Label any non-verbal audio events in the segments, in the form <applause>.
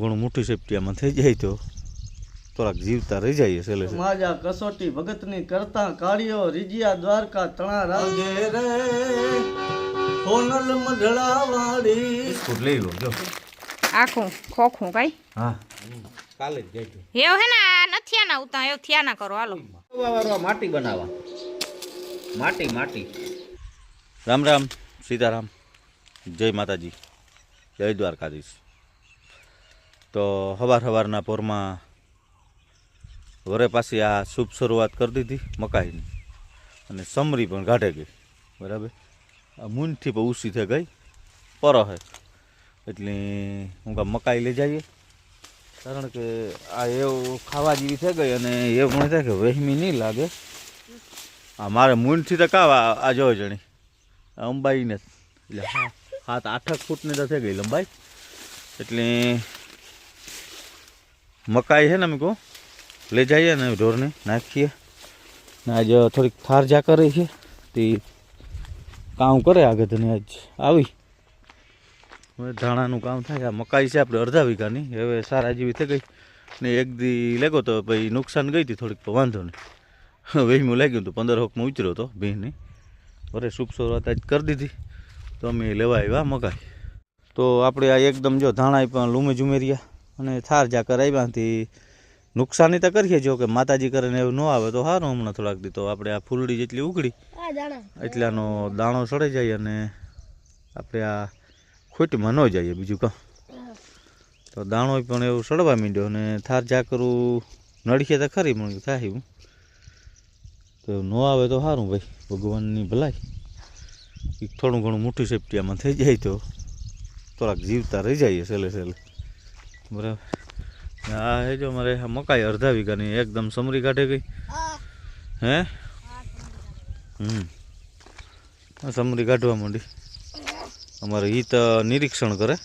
ઘણું મોટી સેફટી આમાં થઈ જાય તો. થોડાક જીવતા રહી જાય છેલ્લે. માજા કસોટી ભગતની કરતા કાળિયો રીજિયા દ્વારકા તણા રાજે રે હોનલ મઢળા વાળી બિસ્કુટ લઈ લો જો. આખું ખોખું કઈ? હા. કાલે જ જાય હે ને આ નથી આના ઉતા હેવ થયા ના કરો હાલો. વાવરવા માટી બનાવવા માટી માટી. રામ રામ સીતારામ. જય માતાજી. જય દ્વારકાધીશ. તો સવાર સવારના પોરમાં વરે પાછી આ શુભ શરૂઆત કરી દીધી મકાઈની. અને સમરી પણ કાઢે ગઈ. બરાબર? આ મૂનથી પણ ઉસી થઈ ગઈ. પર હે. એટલે હું કાં મકાઈ લઈ જઈએ. કારણ કે આ એવું ખાવા જેવી થઈ ગઈ અને એવું મને થાય કે વહેમી નહીં લાગે. આ મારે મૂનથી તો કાવા આ જો જણી. અંબાઈને એટલે સાત આઠક ફૂટની તો થઈ ગઈ લંબાઈ. એટલે મકાઈ છે ને અમે કહું. લઈ જઈએ ને ઢોરને નાખીએ. ને આજે થોડીક થાર જા કરે છે. તે કામ કરે આગળ તને આજ. આવી. હવે ધાણાનું કામ થાય. આ મકાઈ છે આપણે અડધા વીઘાની. હવે સારા જેવી થઈ ગઈ. ને એક દી લેગો તો ભાઈ નુકસાન ગઈ હતી થોડીક તો વાંધો નહીં. વહીમું લાગ્યું હતું પંદર હોકમાં ઉતર્યો હતો ભીની. વરે શુભ શરૂઆત આજ કરી દીધી. તો અમે લેવા આવ્યા મકાઈ. તો આપણે આ એકદમ જો ધાણા પણ લૂમે ઝુમેરિયા અને થાર જા કરાવ્યાથી નુકસાની તો કરીએ જો કે માતાજી કરીને એવું ન આવે તો સારું હમણાં થોડાક દી તો આપણે આ ફૂલડી જેટલી ઉગડી એટલાનો દાણો સડે જાય અને આપણે આ ખોટીમાં ન જઈએ બીજું કાં તો દાણો પણ એવું સડવા માંડ્યો અને થાર જા નડખે નડીએ તો ખરી પણ થાય હું તો ન આવે તો સારું ભાઈ ભગવાનની ભલાઈ. થોડું ઘણું મોટી સેફટી આમાં થઈ જાય તો થોડાક જીવતા રહી જઈએ સેલે છેલ્લે. બરાબર. આ હે જો મારે મકાઈ અડધા વીઘાની એકદમ સમરી કાઢે ગઈ. હે? હમ. સમરી કાઢવા માંડી. અમારે ઈ તો નિરીક્ષણ કરે.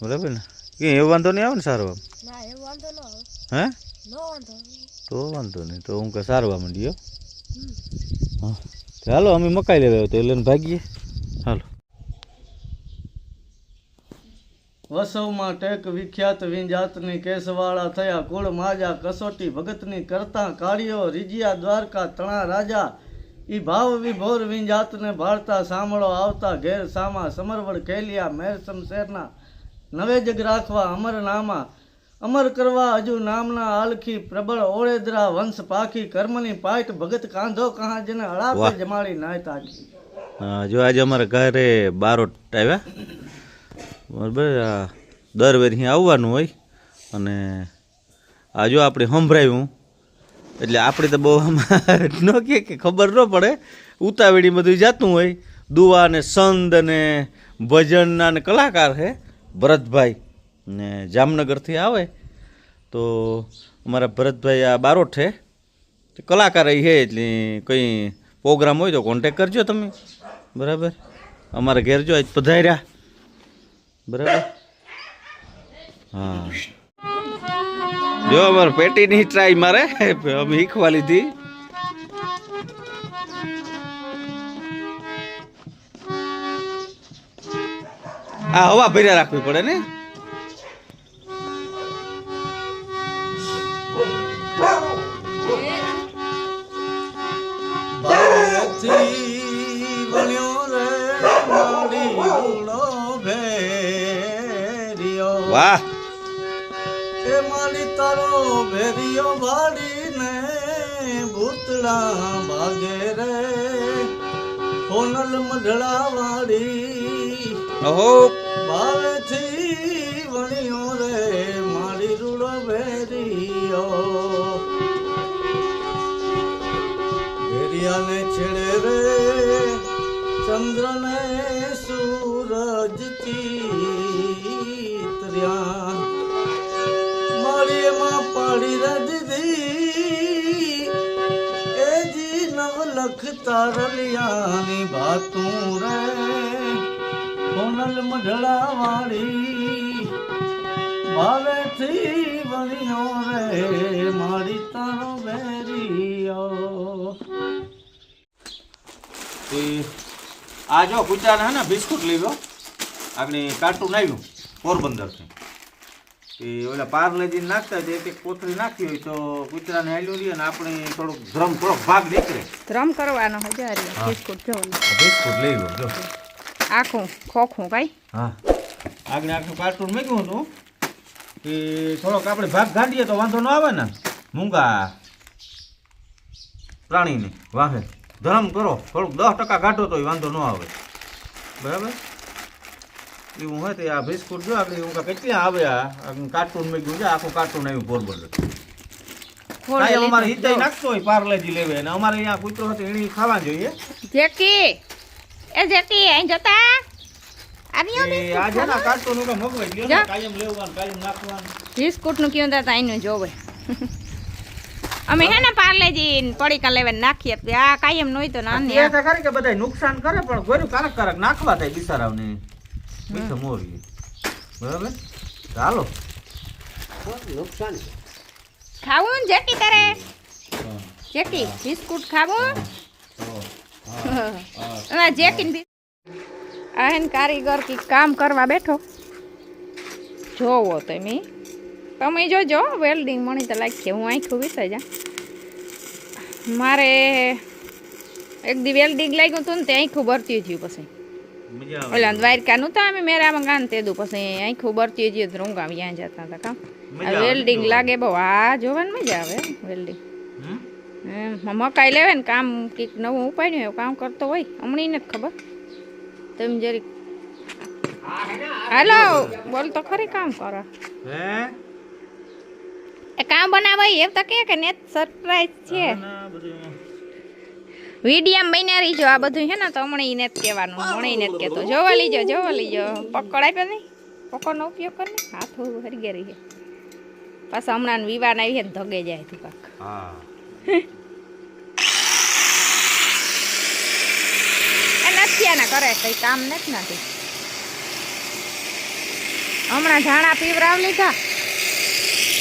બરાબર ને? કે એવો વાંધો નહીં આવે ને સારો એ હે? તો વાંધો નહીં તો હું કે સારવા માંડીયો હા. ચાલો અમે મકાઈ લેવા આવ્યો તો એટલે ભાગીએ હાલો વસવમાં ટેક વિખ્યાત વિંજાતની કેસવાળા થયા કુળ માજા કસોટી ભગતની કરતા કાળીઓ રીજિયા દ્વારકા તણા રાજા. ઈ ભાવ વિભોર વિંજાતને ભાળતા સાંભળો આવતા ઘેર સામા સમરવડ કેલિયા મેર શમશેરના નવે જગ રાખવા અમર નામા. અમર કરવા હજુ નામના આલખી પ્રબળ ઓળેદરા વંશ પાખી કર્મની પાઠ ભગત કાંધો કહા જેને અળાપે જમાડી નાય તાકી જો આજે અમારા ઘરે બારોટ આવ્યા. બરાબર દર વેર અહીં આવવાનું હોય અને આ જો આપણે સંભળાયું, એટલે આપણે તો બહુ <laughs> ન કે કે ખબર ન પડે. ઉતાવળી બધું જાતું હોય. દુવા ને સંદ અને ભજનના ને કલાકાર છે, ભરતભાઈ. ને જામનગરથી આવે. તો અમારા ભરતભાઈ આ બારોઠ છે. કલાકાર એ છે, એટલે કંઈ પ્રોગ્રામ હોય તો કોન્ટેક કરજો તમે. બરાબર? અમારા ઘેર જો આજ પધાર્યા. બરાબર? હા. જો, અમારે પેટીની ટ્રાય મારે. અમે શીખવા લીધી. આ હવા ભર્યા રાખવી પડે ને? ભેરિયો વાળીને ભૂતળા ભાગે રે. હોનલ મઢળા વાળી ઓહો. ભાવેથી વણ્યો રે મારી રૂડો ભેરિયો ભેરિયાને છેડે રે ચંદ્રને નવલખ રલિયાની ભાતું રે. સોનલ મઢડા વાળી ભાવેથી વણ્યો રે મારી તારો બેરિયો એ આ જો કુચાને હે ને બિસ્કુટ લીધો, આગળ કાર્ટૂન આવ્યું પોરબંદરથી. એ ઓલા પાર્લેજી નાખતા હોય એક એક કોથળી નાખી હોય તો કૂતરાને હાલ્યું રહીએ ને આપણે થોડોક ધ્રમ થોડોક ભાગ નીકળે. ધ્રમ કરવાનો હજારી બિસ્કુટ જો બિસ્કુટ લઈ લો જો. આખું ખોખું કાંઈ? હા. આગળ આખું કાર્ટૂન મૂક્યું હતું. કે થોડોક આપણે ભાગ ગાંડીએ તો વાંધો ન આવે ને. મૂંગા. પ્રાણીને વાહે. ધ્રમ કરો. થોડુંક દસ ટકા કાઢો તોય વાંધો ન આવે. બરાબર? એવું હોય તો આ બિસ્કુટ જો આપણે એવું કેટલી આવે આ? કાર્ટૂન મૂક્યું છે આખું કાર્ટૂન આવ્યું ખોળે અમારે. હિતાઈ નાખતો હોય પાર્લેજી લેવે. અને અમારે અહીંયા કૂતરો હતો એને ખાવા જોઈએ. જેકી! એ જેકી અહીં જતા. આર્યો એ આ ને કાર્ટૂન ઉપર મગવાઈ ગયો કાયમ લેવાનું કાયમ નાખવાનું. બિસ્કુટનું કયું તા આઈનું જોવે. અમે હે ને પાર્લેજી ને પડીકા લેવા નાખીએ આ કાયમ નોય તો નાની ખરી કે બધાય નુકસાન કરે પણ કારક કારક નાખવા થાય બિચારાવને મીઠો મોરી બરાબર? ચાલો ખાવું ને જેટી તારે? જેટી બિસ્કુટ ખાવું? <laughs> આ જેકી ને આ કારીગર કી કામ કરવા બેઠો. જોવો તમે. તમે જોજો વેલ્ડિંગ મણી તો લાગશે. હું આંખું વિસાઈ જા મારે એક દી વેલ્ડિંગ લાગ્યું હતું ને તે આંખું ભરતી થયું પછી. ઓલા દ્વારકાનું તો અમે મેરામાં ગાન તેદું પછી આખું બરતી હજી તો રૂંગા ત્યાં જતા હતા કામ વેલ્ડિંગ લાગે બહુ આ જોવાની મજા આવે વેલ્ડિંગ? મકાઈ લેવે ને કામ કંઈક નવું ઉપાડ્યું એવું કામ કરતો હોય હમણાં નથી ખબર. તમે જરી હાલો બોલ તો ખરી કામ કરો. હે? એ કામ બનાવાય એમ તો કે કે નેટ સરપ્રાઈઝ છે. ના, વિડીયામ બન્યા રહીજો. આ બધું છે ને તો હમણાં ઈને જ કહેવાનું. હમણાં ઈને જ કહેતો. જોવા લીજો જોવા લીજો. પકડ આપ્યો નહીં? પકડનો ઉપયોગ કર ને હાથ હરી ગયા રહી પાછા હમણાં વિવાન આવી ને ધગે જાય તું કાક હા. એ નથી આના કરે કઈ કામ નથી નથી હમણાં ધાણા પીવરાવ લીધા.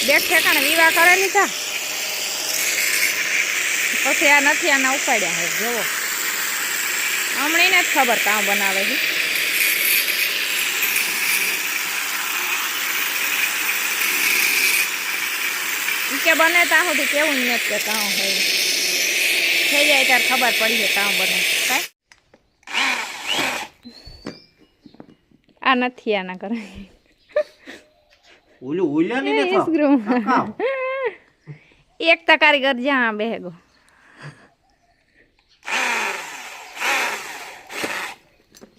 બે ઠેકાણે વિવાહ કરે લીધા પછી આ નથી આના ઉપાડ્યા હે જોવો હમણાં એને જ ખબર કામ બનાવે છે. કે બને ત્યાં સુધી કેવું નથી કે કામ હોય. થઈ જાય ત્યારે ખબર પડી જાય કામ બને. કાંઈ? આ નથી આના કરે ઓલું ઓલ્યા નહીં ને એ ખાવ. સ્ક્રૂ. ના ખાવ. એક તો કારીગર જ્યાં બેગો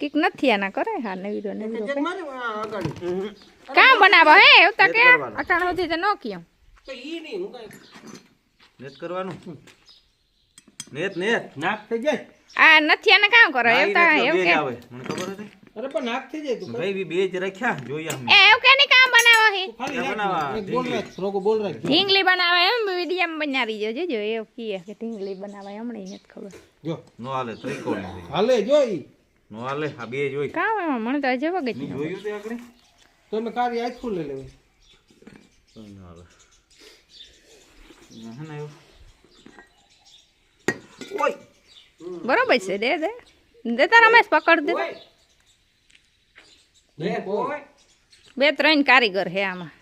કીક નથી આના કરે? હા નવીરો નવીરો કરે. કામ બનાવો? હે એવું તો કે. અટાણ સુધી તો ન કયો નેત કરવાનું? નેત નેત. નાક થઈ જાય? આ નથી આને કામ કરો? એવું તો એવું કે આવે. મને ખબર હતી. અરે પણ નાક થઈ જાય તું ભાઈ બી જ રાખ્યા જોઈએ અમે. એ એવું કે ની કામ બનાવો હે? બનાવો બોલ રાખ રોગો બોલ રાખ. ઢીંગલી બનાવે એમ વિડીયમ બનાવી જોજો જો એવું કીએ કે ઢીંગલી બનાવે હમણાં નથી ખબર. જો. નો હાલે ત્રિકોણ હાલે જો ઈ. નો હાલે આ બે જોઈ. કામ એમાં મને તો હજુ વગર મેં જોયું તે આગળ. તમે કારી આજ ખુલ્લે લેવી. તો ના હાલે. હે ને એવું. ઓય! બરોબર છે દે દે. દે તારા રમેશ પકડ દે. બે ત્રણ કારીગર હે આમાં?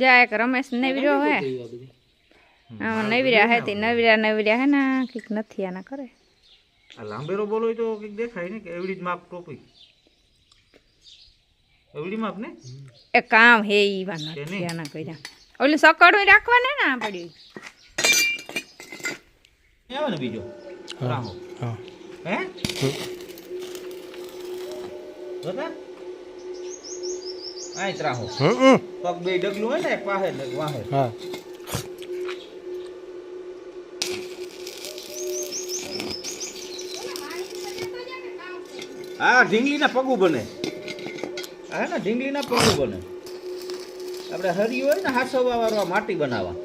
જા એક રમેશ નવીરો હે. ઈ આ બધી. આમાં નવીરા હે તે નવીરા નવીરા હે ને કંઈક નથી આના કરે આ લાંબેરો બોલો તો કંઈક દેખાય ને કે એવડી જ માપ ટોપી. એવડી માપ ને? એ કામ હે ઈ વા નથી આના કર્યા. ઓલું સકડું રાખવાને ના પડ્યું આવે ને બીજો. રાહો. હા. હે? બરાબર? આય ત્રાહો હમ પગ બે ડગલું હોય ને પાહે ને વાહે. હા. હા ઢીંગલીના પગું બને. હા ને ઢીંગલીના પગું બને. આપણે હરી હોય ને હાસવા વાળવા માટી બનાવવા.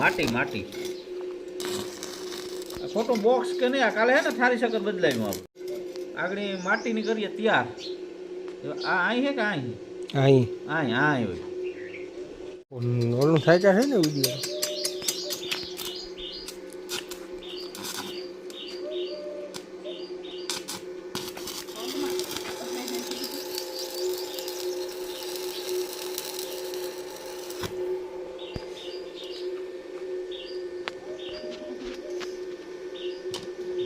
માટી માટી. ખોટો બોક્સ કે નહીં આ કાલે હે ને થારી શકર બદલાયનું આપણે આગળ માટીની કરીએ તૈયાર. આ અહીં હે કે અહીં? અહીં. અહીં અહીં હોય. ઓલું થાય છે ને વીડિયો?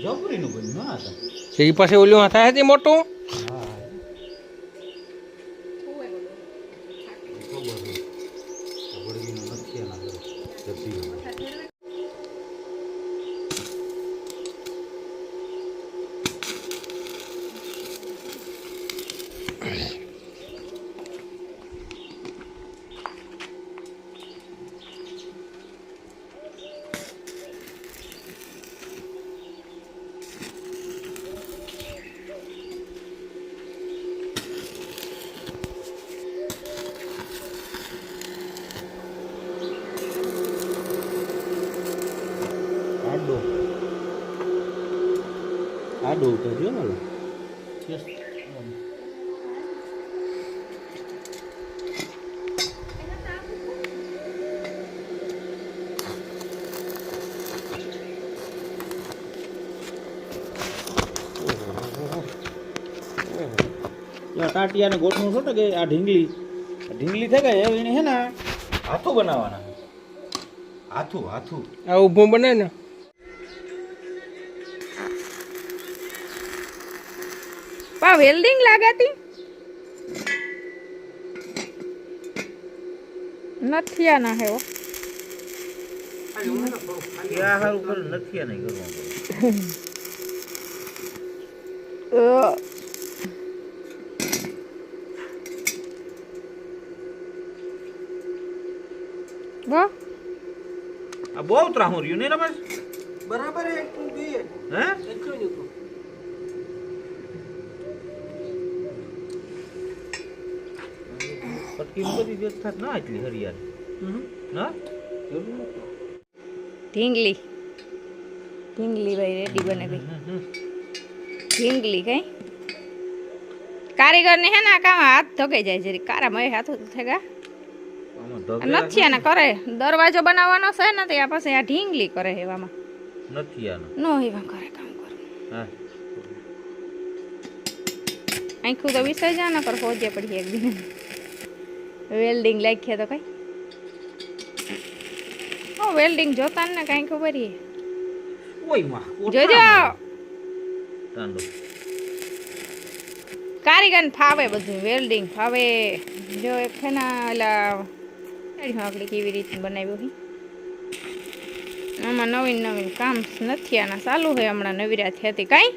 માટીનું બન્યું હા એ પાસે ઓલું હતા મોટું આડો આડો ઉતરજો ને ટાટિયાને ગોઠવું છો ને કે આ ઢીંગલી? આ ઢીંગલી થઈ ગઈ એને હે ને? હાથું બનાવવાના હાથું હાથું. આ ઊભું બનાવે ને. પા વેલ્ડિંગ લાગાતી નથી આ ના હેવો આ હારું કરે નથી આ નહીં કરવાનું વાહ આ બહુ ત્રાહું રહ્યું નહીં રમેશ બરાબર એક જોઈએ હે બધી થાત ના એટલી હરિયાળી. ના? ઢીંગલી. ઢીંગલી ભાઈ રેડી બને ગઈ ઢીંગલી કઈ? કારીગર ને હે ના કામ હાથ ધોકાઈ જાય જરી કારા મય હાથ થેગા નથી આને કરે. દરવાજો બનાવવાનો છે ને ત્યાં આ પાસે આ ઢીંગલી કરે એવામાં. નથી આનો. નો એવા કરે કામ કરે આંખું તો વિસર્જ જા ન કર ફોજે પડી એક દિન. વેલ્ડિંગ લાગ્યા તો કઈ? ઓ વેલ્ડિંગ જોતા ને કઈ ખબર હે ઓયમાં જોજો. તાંડો. કારીગર ફાવે બધું વેલ્ડિંગ ફાવે. જો એક છે ને ઓલા આપણે કેવી રીતે બનાવ્યું હી? આમાં નવીન નવીન કામ નથી આના ચાલુ હોય હમણાં નવીરા હતી કાંઈ?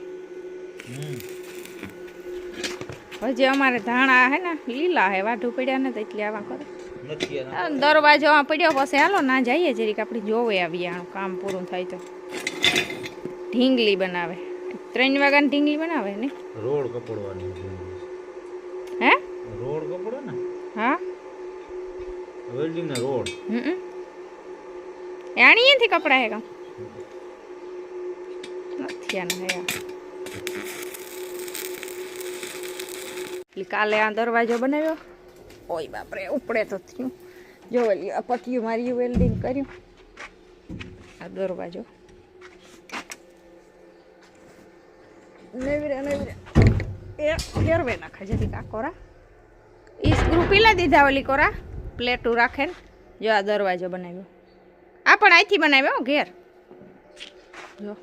હજી અમારે ધાણા હે ને લીલા હે વાઢું પડ્યા ને તો એટલે આવા કરે. નથી આનો. આ દરવાજો આ પડ્યો પછી હાલો ના જઈએ જરીક આપણે જોવે આવીએ આનું કામ પૂરું થાય તો. ઢીંગલી બનાવે. ત્રણ વાગ્યાની ઢીંગલી બનાવે ને? રોડ કપડવાની હે? રોડ કપડો ને? હા. વેલ્ડિંગ ના રોડ. હમ આણીએથી કપડા હે કામ? નથી આના હે. આ. એટલે કાલે આ દરવાજો બનાવ્યો. ઓય બાપરે, ઉપડે તો થયું. જો ઓલી આ પતિયું મારી વેલ્ડિંગ કર્યું. આ દરવાજો. નેવરે નેવરે. એ ફેરવે નાખે જેથી કાકોરા કોરા. ઈ સ્ક્રૂ પીલા દીધા ઓલી કોરા. પ્લેટું રાખે ને. જો આ દરવાજો બનાવ્યો. આ પણ અહીંથી બનાવ્યો ઘેર. જો.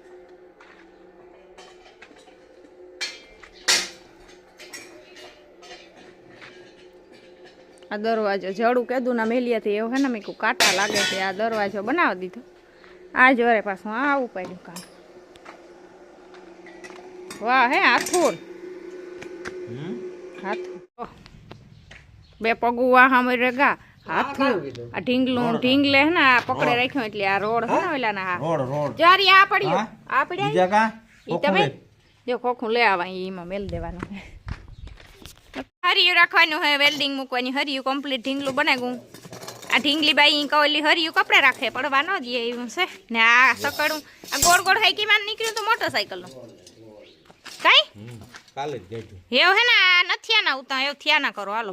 આ દરવાજો જડું કીધું ના મેલિયાથી એવું હે ને મેં કહું કાંટા લાગે છે આ દરવાજો બનાવી દીધો. આ જોરે પાછું આવું પડ્યું કામ. વાહ હે હાથું. હાથું. બે પગું વાહ સામે રેગા હાથું. આ ઢીંગલું ઢીંગલે હે. ને આ પકડે રાખ્યો એટલે આ રોડ હે ને ઓલા ના રોડ રોડ. જારી આ પડ્યું? આ પડ્યા? ઈ તમે? જો ખોખું લે આવા ઈમાં મેલ દેવાનું. હરિયું રાખવાનું હે વેલ્ડિંગ મૂકવાની. હરિયું કમ્પ્લીટ ઢીંગલું બનાવ્યું. આ ઢીંગલી બાઈ કવલી હરિયું કપડે રાખે પડવા ન દે એવું છે. ને આ સકડું આ ગોળ ગોળ હાઈકીમાં નીકળ્યું તો મોટરસાઇકલનું કાંઈ? કાલે જ એવું હે ને આ નથી આના ઉતા એવું થયા ના કરો હાલો.